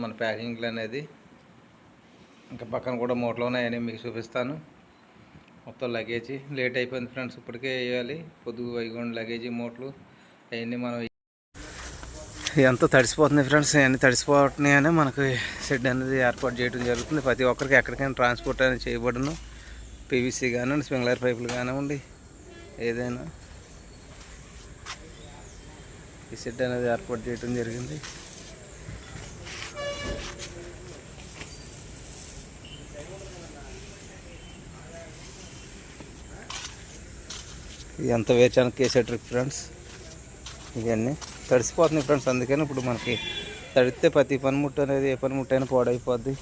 మన ప్యాకింగ్లు అనేది ఇంకా పక్కన కూడా మూటలు ఉన్నాయని మీకు చూపిస్తాను. మొత్తం లగేజీ లేట్ అయిపోయింది ఫ్రెండ్స్ ఇప్పటికే వేయాలి. పొద్దు వైగుండ లగేజీ మూటలు అవన్నీ మనం ఎంత తడిసిపోతుంది ఫ్రెండ్స్ అన్నీ తడిసిపోతున్నాయి అని మనకి షెడ్ అనేది ఏర్పాటు చేయడం జరుగుతుంది. ప్రతి ఒక్కరికి ఎక్కడికైనా ట్రాన్స్పోర్ట్ అనేది చేయబడును. పీవీసీ కానివ్వండి స్ప్రింగ్లర్ పైపులు కానివ్వండి ఏదైనా ఈ షెడ్ అనేది ఏర్పాటు చేయడం జరిగింది. ఎంత వేచానికి వేసే ట్రిప్ ఫ్రెండ్స్? ఇవన్నీ తడిసిపోతున్నాయి ఫ్రెండ్స్ అందుకని ఇప్పుడు మనకి తడితే ప్రతి పనిముట్టు అనేది ఏ పనిముట్టు అయినా పాడైపోద్ది.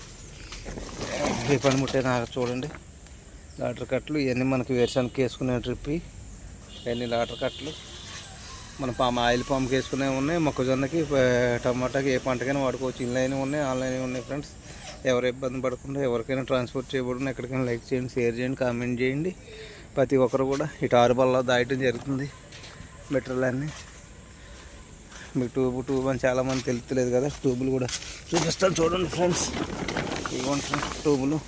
ఏ పనిముట్టు అయినా చూడండి. లాటర్ కట్టలు ఇవన్నీ మనకి వేరుశనగకి వేసుకునే ట్రిప్ ఇవన్నీ లాటర్ కట్టలు. మన పామ్ ఆయిల్ పంప్కి వేసుకునే ఉన్నాయి. మొక్కజొన్నకి టమాటాకి ఏ పంటకైనా వాడుకోవచ్చు. ఇన్లైన్ ఉన్నాయి ఆన్లైన్ ఉన్నాయి ఫ్రెండ్స్. ఎవరు ఇబ్బంది పడకుండా ఎవరికైనా ట్రాన్స్పోర్ట్ చేయబడిన ఎక్కడికైనా లైక్ చేయండి షేర్ చేయండి కామెంట్ చేయండి. ప్రతి ఒక్కరు కూడా ఇటు ఆరుబల్ల దాయటం జరుగుతుంది మెటీరియల్ అన్నీ మీకు ట్యూబ్ ట్యూబ్ అని చాలామంది తెలుస్తలేదు కదా ట్యూబులు కూడా. చూపిస్తాను చూడండి ఫ్రెండ్స్. ఇవ్వండి ఫ్రెండ్స్ ట్యూబులు.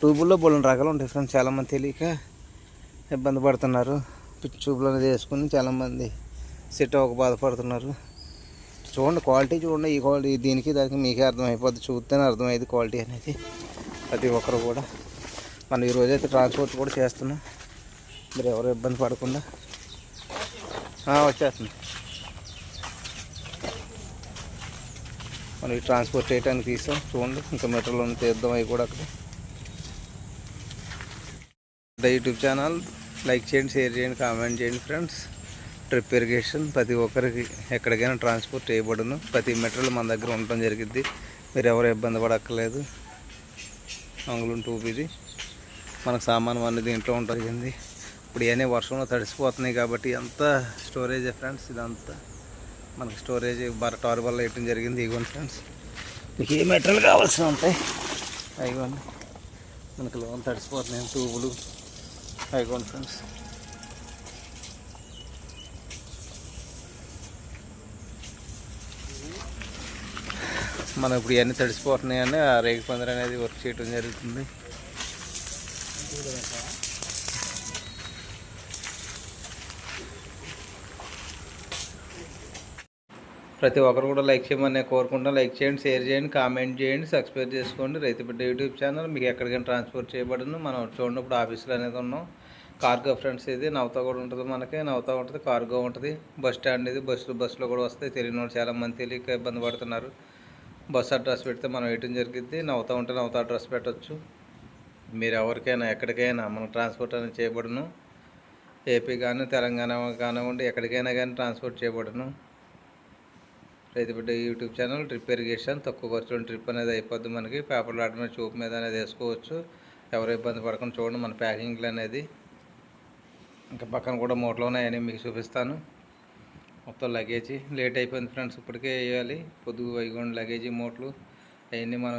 ట్యూబుల్లో బోళ్ళని రకాలు ఉంటాయి ఫ్రెండ్స్ చాలామంది తెలియక ఇబ్బంది పడుతున్నారు. పిచ్చి ట్యూబులు అనేది వేసుకుని చాలామంది సెట్ అవ్వక బాధపడుతున్నారు. చూడండి క్వాలిటీ చూడండి ఈ క్వాలిటీ దీనికి దానికి మీకే అర్థమైపోద్ది చూస్తేనే అర్థమైంది క్వాలిటీ అనేది ప్రతి ఒక్కరు కూడా. మనం ఈరోజు అయితే ట్రాన్స్పోర్ట్ కూడా చేస్తున్నాం. మీరు ఎవరు ఇబ్బంది పడకుండా. వచ్చేస్తుంది మనం ఈ ట్రాన్స్పోర్ట్ చేయడానికి తీసాం. చూడండి ఇంకా మెట్రోలో తీద్దాం అవి కూడా అక్కడ. YouTube channel. లైక్ చేయండి షేర్ చేయండి కామెంట్ చేయండి ఫ్రెండ్స్. ట్రిప్ ఇరిగేషన్ ప్రతి ఒక్కరికి ఎక్కడికైనా ట్రాన్స్పోర్ట్ చేయబడును. ప్రతి మెటీరియల్ మన దగ్గర ఉండటం జరిగింది మీరు ఎవరు ఇబ్బంది పడక్కర్లేదు. అంగుళం టూబ్ ఇది మనకు సామాను అన్ని దీంట్లో ఉంటుంది ఇప్పుడు ఇవన్నీ వర్షంలో తడిసిపోతున్నాయి కాబట్టి ఎంత స్టోరేజ్ ఫ్రెండ్స్ ఇదంతా మనకు స్టోరేజ్ బర టార్ వల్ల వేయటం జరిగింది. ఇవ్వండి ఫ్రెండ్స్ మీకు ఏ మెటీరియల్ కావాల్సి ఉంటాయి? అయిగోండి మనకు లోన్ తడిసిపోతున్నాయి ట్యూబులు అయిగోండి ఫ్రెండ్స్ మనం ఇప్పుడు ఇవన్నీ తడిసిపోతున్నాయని ఆ రేగి పందిరి అనేది వర్క్ చేయడం జరుగుతుంది. ప్రతి ఒక్కరు కూడా లైక్ చేయమని కోరుకుంటాను లైక్ చేయండి షేర్ చేయండి కామెంట్ చేయండి సబ్స్క్రైబ్ చేసుకోండి. రైతుపెట్ట యూట్యూబ్ ఛానల్ మీకు ఎక్కడికైనా ట్రాన్స్పోర్ట్ చేయబడను. మనం చూడండి ఇప్పుడు ఆఫీసులో అనేది ఉన్నాం. కార్గో ఫ్రెండ్స్ ఇది నవ్వుతా కూడా ఉంటుంది మనకి. నవ్వుతా ఉంటుంది కార్గో ఉంటుంది. బస్ స్టాండ్ ఇది బస్సులు బస్సులో కూడా వస్తాయి. తెలియని వాళ్ళు చాలామంది తెలియక ఇబ్బంది పడుతున్నారు. బస్ అడ్రస్ పెడితే మనం వేయటం జరిగింది నవ్వుతూ ఉంటే నవ్వుతా అడ్రస్ పెట్టచ్చు. మీరు ఎవరికైనా ఎక్కడికైనా మనం ట్రాన్స్పోర్ట్ అనేది చేయబడును. ఏపీ కానీ తెలంగాణ కానివ్వండి ఎక్కడికైనా కానీ ట్రాన్స్పోర్ట్ చేయబడును. రైతు బిడ్డ యూట్యూబ్ ఛానల్ ట్రిప్ ఇరిగేషన్ తక్కువ ఖర్చులో ట్రిప్ అనేది అయిపోద్ది మనకి. పేపర్ లాట్ మీద చూపు మీద అనేది వేసుకోవచ్చు. ఎవరు ఇబ్బంది పడకుండా చూడండి మన ప్యాకింగ్లు అనేది. ఇంకా పక్కన కూడా మూటలు ఉన్నాయని మీకు చూపిస్తాను. మొత్తం లగేజీ లేట్ అయిపోయింది ఫ్రెండ్స్ ఇప్పటికే వేయాలి. పొద్దు వైగుండ లగేజీ మూటలు అవన్నీ మనం